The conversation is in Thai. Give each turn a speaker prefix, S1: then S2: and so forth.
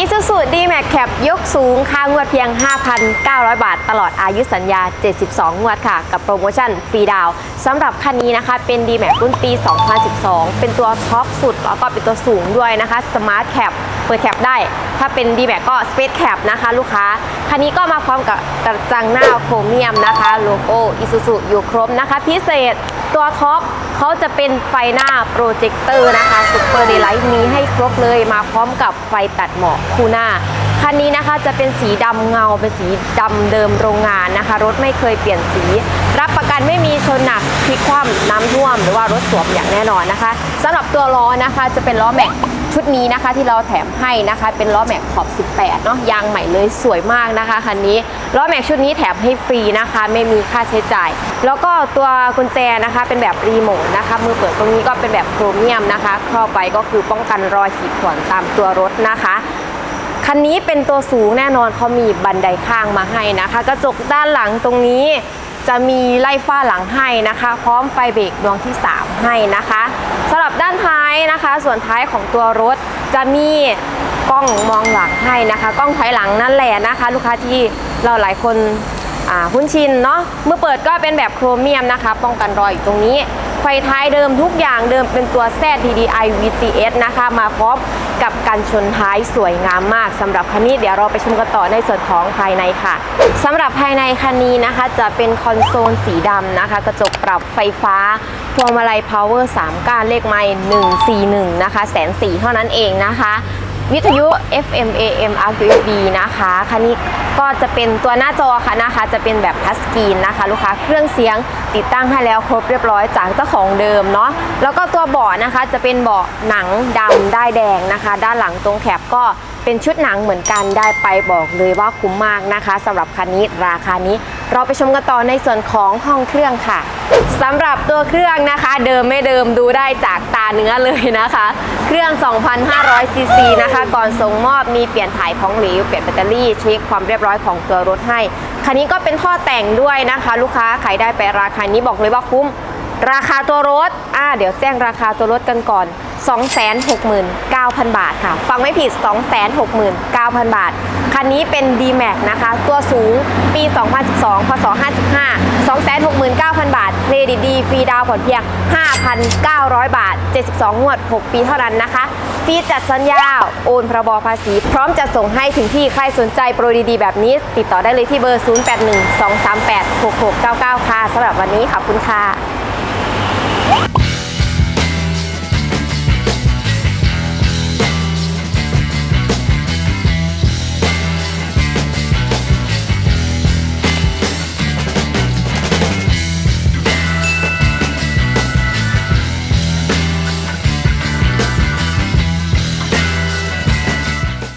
S1: อิซูซูดีแม็กแคปยกสูงค่างวดเพียง 5,900 บาท ตลอดอายุสัญญา 72 งวดค่ะ กับโปรโมชั่นฟรีดาวสำหรับคันนี้นะคะ เป็น d m a x รุ่นปี 2012 เป็นตัวท็อปสุด แล้วก็เป็นตัวสูงด้วยนะคะ Smart Cap เปิดแคปได้ ถ้าเป็น d m a x ก็ Space Cap นะคะ ลูกค้า คันนี้ก็มาพร้อมกับกระจังหน้าโครเมียมนะคะ โลโก้อิซูซูอยู่ครบนะคะ พิเศษ ตัวท็อปเขาจะเป็นไฟหน้าโปรเจคเตอร์นะคะซุปเปอร์เด l ไลท์มีให้ครบเลยมาพร้อมกับไฟตัดหมอกคู่หน้า คันนี้นะคะจะเป็นสีดำเงาเป็นสีดำเดิมโรงงานนะคะ รถไม่เคยเปลี่ยนสี รับประกันไม่มีชนหนักพลิกคว่ำน้ำท่วม หรือว่ารถสวมอย่างแน่นอนนะคะสำหรับตัวล้อนะคะจะเป็นล้อแม็ก ชุดนี้นะคะที่เราแถมให้นะคะเป็นล้อแม็กขอบ 18 เนาะยางใหม่เลยสวยมากนะคะคันนี้ล้อแม็กชุดนี้แถมให้ฟรีนะคะ ไม่มีค่าใช้จ่าย แล้วก็ตัวกุญแจนะคะเป็นแบบรีโมทนะคะมือเปิดตรงนี้ก็เป็นแบบโครเมียมนะคะเข้าไปก็คือป้องกันรอยขีดข่วนตามตัวรถนะคะคันนี้เป็นตัวสูงแน่นอนเขามีบันไดข้างมาให้นะคะ กระจกด้านหลังตรงนี้จะมีไล่ฝ้าหลังให้นะคะ พร้อมไฟเบรกดวงที่ 3 ให้นะคะสำหรับด้านท้ายนะคะ ส่วนท้ายของตัวรถจะมีกล้องมองหลังให้นะคะ กล้องถอยหลังนั่นแหละนะคะ ลูกค้าที่เราหลายคนคุ้นชินเนาะเมื่อเปิดก็เป็นแบบโครเมียมนะคะ ป้องกันรอยอยู่ตรงนี้ ไฟท้ายเดิมทุกอย่างเดิมเป็นตัว ZDDI VCS นะคะ มาพร้อมกับกันชนท้ายสวยงามมากสำหรับคันนี้เดี๋ยวเราไปชมกันต่อในส่วนของภายในค่ะสำหรับภายในคันนี้นะคะ จะเป็นคอนโซลสีดำนะคะ กระจกปรับไฟฟ้าพวงมาลัย power 3ก้านเลขไม้141 นะคะแสนสี่เท่านั้นเองนะคะ วิทยุ FM AM RQFB นะคะคันนี้ก็จะเป็นตัวหน้าจอค่ะนะคะ จะเป็นแบบทัชสกรีนนะคะ ลูกค้าเครื่องเสียงติดตั้งให้แล้วครบเรียบร้อยจากเจ้าของเดิมเนาะแล้วก็ตัวเบาะนะคะจะเป็นเบาะหนังดำได้ายแดงนะคะ ด้านหลังตรงแคปก็ เป็นชุดหนังเหมือนกันได้ไปบอกเลยว่าคุ้มมากนะคะสำหรับคันนี้ราคานี้ เราไปชมกันต่อในส่วนของห้องเครื่องค่ะสำหรับตัวเครื่องนะคะ เดิมไม่เดิมดูได้จากตาเนื้อเลยนะคะ เครื่อง 2,500ซีซีนะคะ ก่อนส่งมอบมีเปลี่ยนถ่ายของเหลวเปลี่ยนแบตเตอรี่เช็คความเรียบร้อยของตัวรถให้คันนี้ก็เป็นท่อแต่งด้วยนะคะ ลูกค้าใครได้ไปราคานี้บอกเลยว่าคุ้ม ราคาตัวรถอ่าเดี๋ยวแจ้งราคาตัวรถกันก่อน 269,000 บาทค่ะ ฟังไม่ผิด 269,000 บาท คันนี้เป็น D-Max นะคะ ตัวสูงปี 2012 พศ 55 269,000 บาท เครดิตดี ฟรีดาวผ่อนเพียง 5,900 บาท 72 งวด 6 ปีเท่านั้นนะคะฟรีจัดสัญญา โอนพรบภาษี พร้อมจะส่งให้ถึงที่ ใครสนใจโปรดีๆ แบบนี้ ติดต่อได้เลยที่เบอร์ 0812386699 ค่ะสำหรับวันนี้ขอบคุณค่ะ